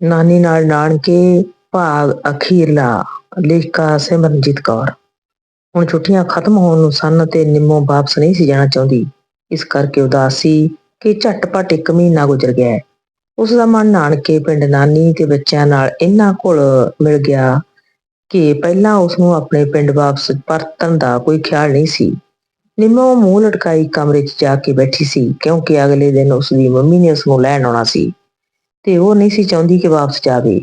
ਨਾਨੀ ਨਾਲ ਨਾਨਕੇ ਭਾਗ ਅਖੀਰਲਾ ਲੇਖਕਾ ਸਿਮਰਨਜੀਤ ਕੌਰ। ਹੁਣ ਛੁੱਟੀਆਂ ਖਤਮ ਹੋਣ ਨੂੰ ਸਨ ਤੇ ਨਿੰਮੋ ਵਾਪਸ ਨਹੀਂ ਸੀ ਜਾਣਾ ਚਾਹੁੰਦੀ। ਇਸ ਕਰਕੇ ਉਦਾਸ ਸੀ ਕਿ ਝਟਪਟ ਇੱਕ ਮਹੀਨਾ ਗੁਜ਼ਰ ਗਿਆ ਹੈ। ਉਸ ਦਾ ਮਨ ਨਾਨਕੇ, ਪਿੰਡ ਨਾਨੀ ਤੇ ਬੱਚਿਆਂ ਨਾਲ ਇੰਨਾ ਘੁਲ ਮਿਲ ਗਿਆ ਕਿ ਪਹਿਲਾਂ ਉਸ ਨੂੰ ਆਪਣੇ ਪਿੰਡ ਵਾਪਸ ਪਰਤਣ ਦਾ ਕੋਈ ਖਿਆਲ ਨਹੀਂ ਸੀ। ਨਿੰਮੋ ਮੂੰਹ ਲਟਕਾਈ ਕਮਰੇ 'ਚ ਜਾ ਕੇ ਬੈਠੀ ਸੀ ਕਿਉਂਕਿ ਅਗਲੇ ਦਿਨ ਉਸ ਦੀ ਮੰਮੀ ਨੇ ਉਸ ਨੂੰ ਲੈਣ ਆਉਣਾ ਸੀ। ਤੇ ਉਹ ਨਹੀਂ ਸੀ ਚਾਹੁੰਦੀ ਕਿ ਵਾਪਸ ਜਾਵੇ।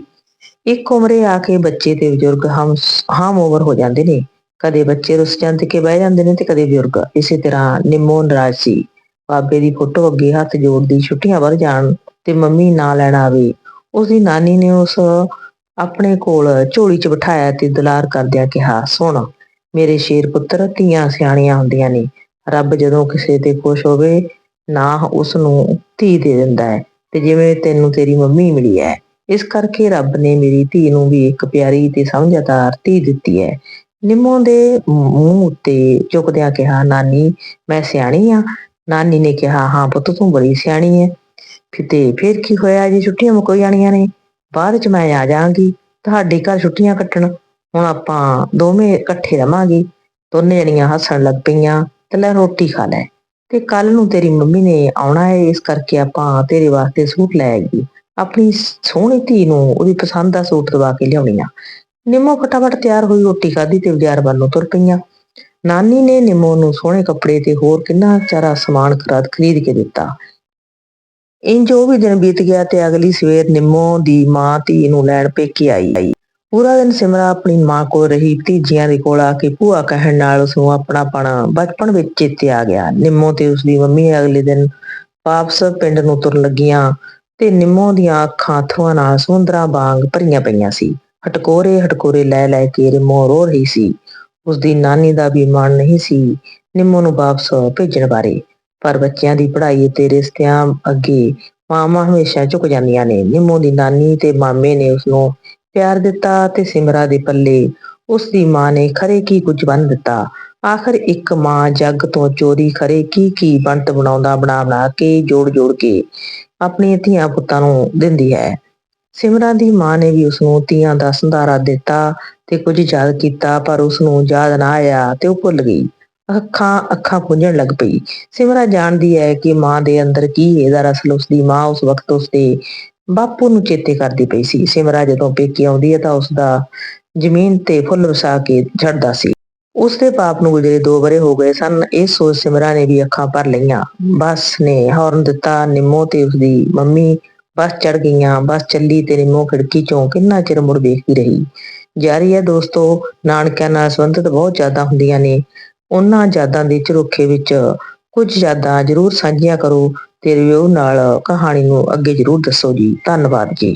ਇੱਕ ਉਮਰੇ ਆ ਕੇ ਬੱਚੇ ਤੇ ਬਜ਼ੁਰਗ ਹਮ ਹਮ ਉਮਰ ਹੋ ਜਾਂਦੇ ਨੇ। ਕਦੇ ਬੱਚੇ ਰੁੱਸ ਜਾਂਦੇ ਕੇ ਬਹਿ ਜਾਂਦੇ ਨੇ ਤੇ ਕਦੇ ਬਜ਼ੁਰਗ। ਇਸੇ ਤਰ੍ਹਾਂ ਨਿੰਮੋ ਨਰਾਜ ਸੀ। ਬਾਬੇ ਦੀ ਫੋਟੋ ਅੱਗੇ ਹੱਥ ਜੋੜਦੀ ਛੁੱਟੀਆਂ ਵੱਧ ਜਾਣ ਤੇ ਮੰਮੀ ਨਾ ਲੈਣ ਆਵੇ। ਉਸ ਦੀ ਨਾਨੀ ਨੇ ਉਸ ਆਪਣੇ ਕੋਲ ਝੋਲੀ 'ਚ ਬਿਠਾਇਆ ਤੇ ਦੁਲਾਰ ਕਰਦਿਆਂ ਕਿਹਾ, ਸੁਣ, ਮੇਰੇ ਸ਼ੇਰ ਪੁੱਤਰ, ਧੀਆਂ ਸਿਆਣੀਆਂ ਹੁੰਦੀਆਂ ਨੇ। ਰੱਬ ਜਦੋਂ ਕਿਸੇ ਤੇ ਖੁਸ਼ ਹੋਵੇ, ਨਾ ਉਸ ਨੂੰ ਧੀ ਦੇ ਦਿੰਦਾ ਹੈ। ਤੇ ਜਿਵੇਂ ਤੈਨੂੰ ਤੇਰੀ ਮੰਮੀ ਮਿਲੀ ਹੈ, ਇਸ ਕਰਕੇ ਰੱਬ ਨੇ ਮੇਰੀ ਧੀ ਨੂੰ ਵੀ ਇੱਕ ਪਿਆਰੀ ਤੇ ਸਮਝਦਾਰ ਧੀ ਦਿੱਤੀ ਹੈ। ਨਿੰਮੋ ਦੇ ਮੂੰਹ ਉੱਤੇ ਚੁੱਕਦਿਆਂ ਕਿਹਾ, ਨਾਨੀ, ਮੈਂ ਸਿਆਣੀ ਆ। ਨਾਨੀ ਨੇ ਕਿਹਾ, ਹਾਂ ਪੁੱਤ, ਤੂੰ ਬੜੀ ਸਿਆਣੀ ਹੈ ਤੇ ਫਿਰ ਕੀ ਹੋਇਆ, ਜੀ ਛੁੱਟੀਆਂ ਮੁੱਕ ਜਾਣੀਆਂ ਨੇ, ਬਾਅਦ ਚ ਮੈਂ ਆ ਜਾਾਂਗੀ ਤੁਹਾਡੇ ਘਰ ਛੁੱਟੀਆਂ ਕੱਟਣ। ਹੁਣ ਆਪਾਂ ਦੋਵੇਂ ਇਕੱਠੇ ਰਵਾਂਗੇ, ਦੋਨੇ ਜਣੀਆਂ ਹੱਸਣ ਲੱਗ ਪਈਆਂ, ਤੇ ਲੈ ਰੋਟੀ ਖਾ ਲੈ। ਤੇ ਕੱਲ ਨੂੰ ਤੇਰੀ ਮੰਮੀ ਨੇ ਆਉਣਾ ਹੈ, ਇਸ ਕਰਕੇ ਆਪਾਂ ਤੇਰੇ ਵਾਸਤੇ ਸੂਟ ਲੈ ਆਈਏ। ਆਪਣੀ ਸੋਹਣੀ ਧੀ ਨੂੰ ਉਹਦੀ ਪਸੰਦ ਦਾ ਸੂਟ ਦਵਾ ਕੇ ਲਿਆਉਣੀ ਆ। ਨਿੰਮੋ ਫਟਾਫਟ ਤਿਆਰ ਹੋਈ ਰੋਟੀ ਖਾਧੀ ਤੇ ਬਾਜ਼ਾਰ ਵੱਲ ਨੂੰ ਤੁਰ ਪਈਆਂ। ਨਾਨੀ ਨੇ ਨਿੰਮੋ ਨੂੰ ਸੋਹਣੇ ਕੱਪੜੇ ਤੇ ਹੋਰ ਕਿੰਨਾ ਚਾਰਾ ਸਮਾਨ ਖਰਾਦ ਖਰੀਦ ਕੇ ਦਿੱਤਾ। ਇੰਜ ਉਹ ਵੀ ਦਿਨ ਬੀਤ ਗਿਆ ਤੇ ਅਗਲੀ ਸਵੇਰ ਨਿੰਮੋ ਦੀ ਮਾਂ ਧੀ ਨੂੰ ਲੈਣ ਪੇਕੇ ਆਈ। ਪੂਰਾ ਦਿਨ ਸਿਮਰਾ ਆਪਣੀ ਮਾਂ ਕੋਲ ਰਹੀ ਭਤੀਜੀਆਂ ਦੇ ਕੋਲ ਆ ਕੇ ਭੂਆ ਕਹਿਣ ਨਾਲ ਉਸ ਨੂੰ ਆਪਣਾਪਣ ਬਚਪਨ ਵਿੱਚ ਚੇਤੇ ਆ ਗਿਆ। ਨਿੰਮੋ ਤੇ ਉਸ ਦੀ ਮੰਮੀ ਅਗਲੇ ਦਿਨ ਵਾਪਸ ਪਿੰਡ ਨੂੰ ਤੁਰਨ ਲੱਗੀਆਂ ਤੇ ਨਿੰਮੋ ਦੀਆਂ ਅੱਖਾਂ ਅਥਰੂਆਂ ਨਾਲ ਸੁੰਦਰਾਂ ਵਾਂਗ ਭਰੀਆਂ ਪਈਆਂ ਸੀ। ਹਟਕੋਰੇ ਹਟਕੋਰੇ ਲੈ ਲੈ ਕੇ ਰਿਮੋ ਰੋ ਰਹੀ ਸੀ। ਉਸ ਦੀ ਨਾਨੀ ਦਾ ਵੀ ਮਨ ਨਹੀਂ ਸੀ ਨਿੰਮੋ ਨੂੰ ਵਾਪਸ ਭੇਜਣ ਬਾਰੇ। ਪਰ ਬੱਚਿਆਂ ਦੀ ਪੜ੍ਹਾਈ ਤੇ ਰਿਸ਼ਤਿਆਂ ਅੱਗੇ ਮਾਮਾ ਹਮੇਸ਼ਾ ਝੁਕ ਜਾਂਦੀਆਂ ਨੇ। ਨਿੰਮੋ ਦੀ ਨਾਨੀ ਤੇ ਮਾਮੇ ਨੇ ਉਸ ਨੂੰ ਪਿਆਰ ਦਿੱਤਾ ਤੇ ਸਿਮਰਾ ਦੇ ਪੱਲੇ ਉਸ ਦੀ ਮਾਂ ਨੇ ਖਰੇ ਕੀ ਕੁਝ ਬੰਨ ਦਿੱਤਾ? ਆਖਰ ਇੱਕ ਮਾਂ ਜੱਗ ਤੋਂ ਚੋਰੀ ਖਰੇ ਕੀ ਕੀ ਬੰਟ ਬਣਾਉਂਦਾ ਬਣਾ ਬਣਾ ਕੇ ਜੋੜ ਜੋੜ ਕੇ ਆਪਣੀਆਂ ਧੀਆਂ ਪੁੱਤਾਂ ਨੂੰ ਦਿੰਦੀ ਹੈ। ਸਿਮਰਾਂ ਦੀ ਮਾਂ ਨੇ ਵੀ ਉਸ ਨੂੰ ਧੀਆਂ ਦਾ ਸੰਧਾਰਾ ਦਿੱਤਾ ਤੇ ਕੁਝ ਯਾਦ ਕੀਤਾ ਪਰ ਉਸ ਨੂੰ ਯਾਦ ਨਾ ਆਇਆ ਤੇ ਉਹ ਭੁੱਲ ਗਈ। ਅੱਖਾਂ ਅੱਖਾਂ ਪੁੰਝਣ ਲੱਗ ਪਈ। ਸਿਮਰਾ ਜਾਣਦੀ ਹੈ ਕਿ ਮਾਂ ਦੇ ਅੰਦਰ ਕੀ ਇਹਦਾ ਰਸਲ ਉਸ ਦੀ ਮਾਂ ਉਸ ਵਕਤ ਉਸ ਦੇ ਬਾਪੂ ਨੂੰ ਚੇਤੇ ਕਰਦੀ ਪਈ ਸੀ। ਸਿਮਰਾ ਜਦੋਂ ਪੇਕੇ ਆਉਂਦੀ ਹੈ ਤਾਂ ਉਸ ਦਾ ਜ਼ਮੀਨ ਤੇ ਫੁੱਲ ਵਸਾ ਕੇ ਛੱਡਦਾ ਸੀ। ਉਸ ਦੇ ਬਾਪ ਨੂੰ ਗੁਜ਼ਰੇ 2 ਬਰੇ ਹੋ ਗਏ ਸਨ। ਇਹ ਸੋਚ ਸਿਮਰਾ ਨੇ ਵੀ ਅੱਖਾਂ ਭਰ ਲਈਆਂ। ਬੱਸ ਨੇ ਹੌਰਨ ਦਿੱਤਾ, ਨਿੰਮੋ ਤੇ ਉਸਦੀ ਮੰਮੀ। ਬੱਸ ਚੜ ਗਈਆਂ। ਬੱਸ ਚੱਲੀ ਤੇ ਨਿੰਮੋ ਖਿੜਕੀ ਚੋਂ ਕਿੰਨਾ ਚਿਰ ਮੁੜ ਵੇਖਦੀ ਰਹੀ। ਜਾਰੀ ਹੈ ਦੋਸਤੋ, ਨਾਨਕਿਆਂ ਨਾਲ ਸੰਬੰਧਿਤ ਬਹੁਤ ਯਾਦਾਂ ਹੁੰਦੀਆਂ ਨੇ। ਉਹਨਾਂ ਯਾਦਾਂ ਦੇ ਝਰੋਖੇ ਵਿੱਚ ਕੁਝ ਯਾਦਾਂ ਜ਼ਰੂਰ ਸਾਂਝੀਆਂ ਕਰੋ। ਤੇ ਰਿਵਿਊ ਨਾਲ ਕਹਾਣੀ ਨੂੰ ਅੱਗੇ ਜ਼ਰੂਰ ਦੱਸੋ ਜੀ। ਧੰਨਵਾਦ ਜੀ।